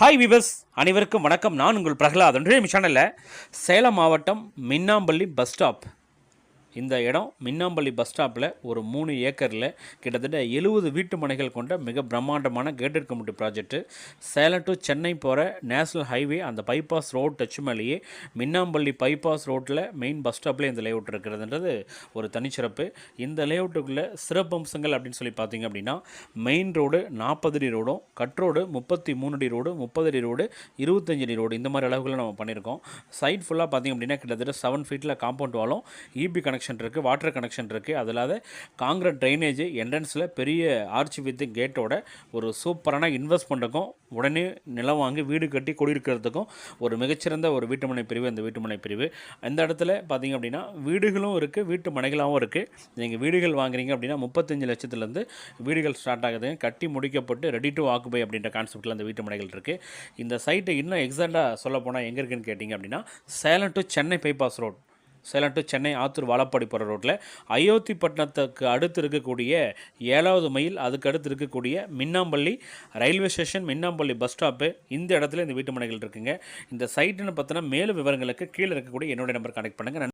Hi விவஸ் அனைவருக்கும் வணக்கம். நான் உங்கள் பிரகலாத். ஒன்றே சேனலில் சேலம் மாவட்டம் மின்னாம்பள்ளி பஸ் ஸ்டாப் இந்த இடம் மின்னாம்பள்ளி பஸ் ஸ்டாப்பில் ஒரு மூணு ஏக்கரில் கிட்டத்தட்ட எழுபது வீட்டு மனைகள் கொண்ட மிக பிரம்மாண்டமான gated community project Salem to Chennai போகிற நேஷனல் ஹைவே அந்த பைபாஸ் ரோட் டச் மேலேயே மின்னாம்பள்ளி பைபாஸ் ரோட்டில் மெயின் பஸ் ஸ்டாப்லேயே இந்த லேஅவுட் இருக்கிறதுன்றது ஒரு தனிச்சிறப்பு. இந்த லேஅவுட்டுக்குள்ளே சிறப்பம்சங்கள் அப்படின்னு சொல்லி பார்த்தீங்க அப்படின்னா மெயின் ரோடு நாற்பது அடி ரோடும் கட் ரோடு முப்பத்தி மூணு அடி ரோடு முப்பது அடி ரோடு இருபத்தஞ்சு அடி ரோடு இந்த மாதிரி அளவுகளை நம்ம பண்ணியிருக்கோம். சைட் ஃபுல்லாக பார்த்தீங்க அப்படின்னா கிட்டத்தட்ட செவன் ஃபீட்டில் காம்பவுண்ட் வாலும் இபி கனெக்ஷன் கனெக்ஷன் இருக்குது வாட்டர் கனெக்ஷன் இருக்குது அது இல்லாத காங்கிரட் ட்ரைனேஜ் என்ட்ரன்ஸில் பெரிய ஆர்ச் வித் கேட்டோட ஒரு சூப்பரான இன்வெஸ்ட்மெண்ட்டுக்கும் உடனே நிலம் வாங்கி வீடு கட்டி குடியிருக்கிறதுக்கும் ஒரு மிகச்சிறந்த ஒரு வீட்டுமனை பிரிவு இந்த வீட்டுமனை பிரிவு. இந்த இடத்துல பார்த்தீங்க அப்படின்னா வீடுகளும் இருக்குது வீட்டு மனைகளாகவும் இருக்குது நீங்கள் வீடுகள் வாங்குறீங்க அப்படின்னா முப்பத்தஞ்சு லட்சத்துலேருந்து வீடுகள் ஸ்டார்ட் ஆகுது. கட்டி முடிக்கப்பட்டு ரெடி டு ஆக்குபை அப்படின்ற கான்செப்ட்டில் அந்த வீட்டு மனைகள் இருக்குது இந்த சைட்டை இன்னும் எக்ஸாக்டாக சொல்ல போனால் எங்கே இருக்குன்னு கேட்டிங்க அப்படின்னா Salem to Chennai bypass road Salem to Chennai Attur Vazhapadi போகிற ரோட்டில் அயோத்திப்பட்டினத்துக்கு அடுத்து இருக்கக்கூடிய ஏழாவது மைல் அதுக்கு அடுத்து இருக்கக்கூடிய Minnampalli railway station Minnampalli bus stop இந்த இடத்துல இந்த வீட்டு மனைகள் இருக்குங்க. இந்த சைட்டுன்னு பார்த்தோன்னா மேலும் விவரங்களுக்கு கீழே இருக்கக்கூடிய என்னுடைய நம்பர் கனெக்ட் பண்ணுங்கள்